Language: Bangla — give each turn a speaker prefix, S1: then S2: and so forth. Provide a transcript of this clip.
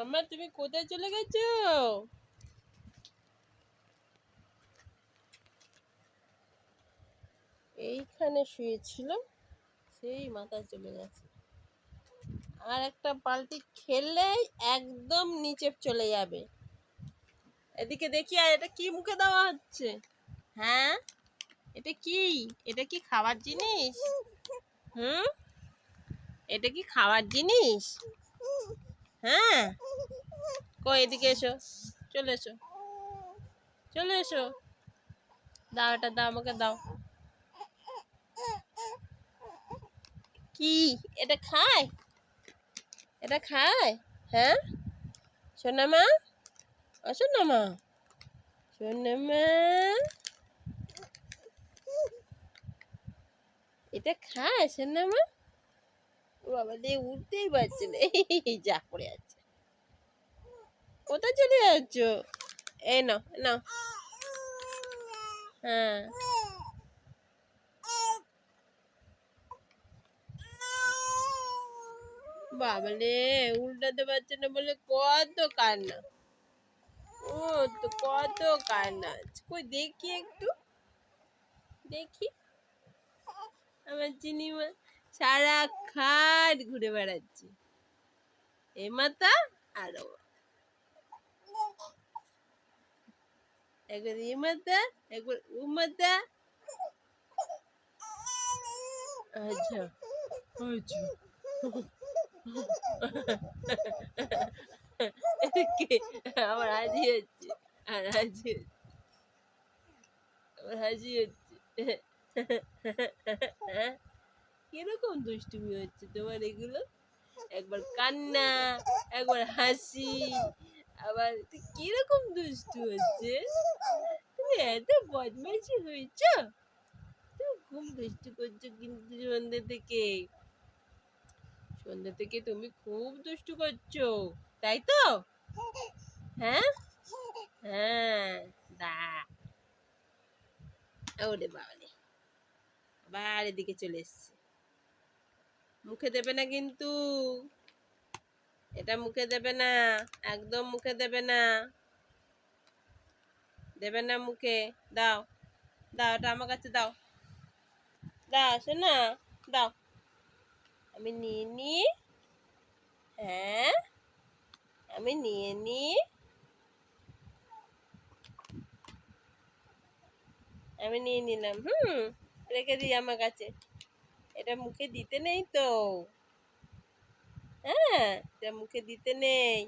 S1: মাম্মা তুমি কোথায় চলে গেছো? এইখানে শুয়েছিল সেই মাথায় চলে গেছে। আর একটা বালতি খেললেই একদম নিচে চলে যাবে। এদিকে দেখি, আর এটা কি মুখে দেওয়া হচ্ছে? হ্যাঁ? এটা কি? এটা কি খাবার জিনিস? হুম? এটা কি খাবার জিনিস? হ্যাঁ? কই, এদিকে এসো। চলে এসো। চলে এসো। দাও এটা দাও, আমাকে দাও। কি? এটা খায়? এটা খায়? হ্যাঁ? সোনা মা। ও সোনা মা। সোনা মা। এটা খায়? সোনা মা। ও বাবা দিয়ে উঠতেই পারছে না। এই যা, পড়ে আছে। কোথায় চলে যাচ্ছ? নাও নাও। হ্যাঁ। বাবালে উল্টাতে পারছে না বলে কত কান্না। ও, তো কত কান্না। কই, দেখি একটু। দেখি। আমার চিনিমা। সারা খাট ঘুরে বেড়াচ্ছে। এ মাথা আর একবার এ মাথা একবার ও মাথা আচ্ছা। আচ্ছা আমার হাসি হচ্ছে। আর হাসি হচ্ছে। আমার হাসি হচ্ছে। কীরকম দুষ্টুমি হচ্ছে তোমার এগুলো? একবার কান্না, একবার হাসি, আবার কীরকম দুষ্টু হচ্ছে? তুমি এত বদমাইশি হয়েছ? তুমি খুব দুষ্টু করছ কিন্তু সন্ধ্যে থেকে। সন্ধ্যে থেকে তুমি খুব দুষ্টু করছ, তাই তো? হ্যাঁ? হ্যাঁ দা। ওরে বাবারে। আবার এদিকে চলে এসছে। মুখে দেবে না কিন্তু। এটা মুখে দেবে না, একদম মুখে দেবে না। দেবে না মুখে, দাও দাও এটা আমার কাছে, দাও। দাও শোনা দাও। আমি নিয়ে নি হ্যাঁ আমি নিয়ে নি। আমি নিয়ে নিলাম, হুম, রেখে দিই আমার কাছে। এটা মুখে দিতে নেই তো? হ্যাঁ এটা মুখে দিতে নেই।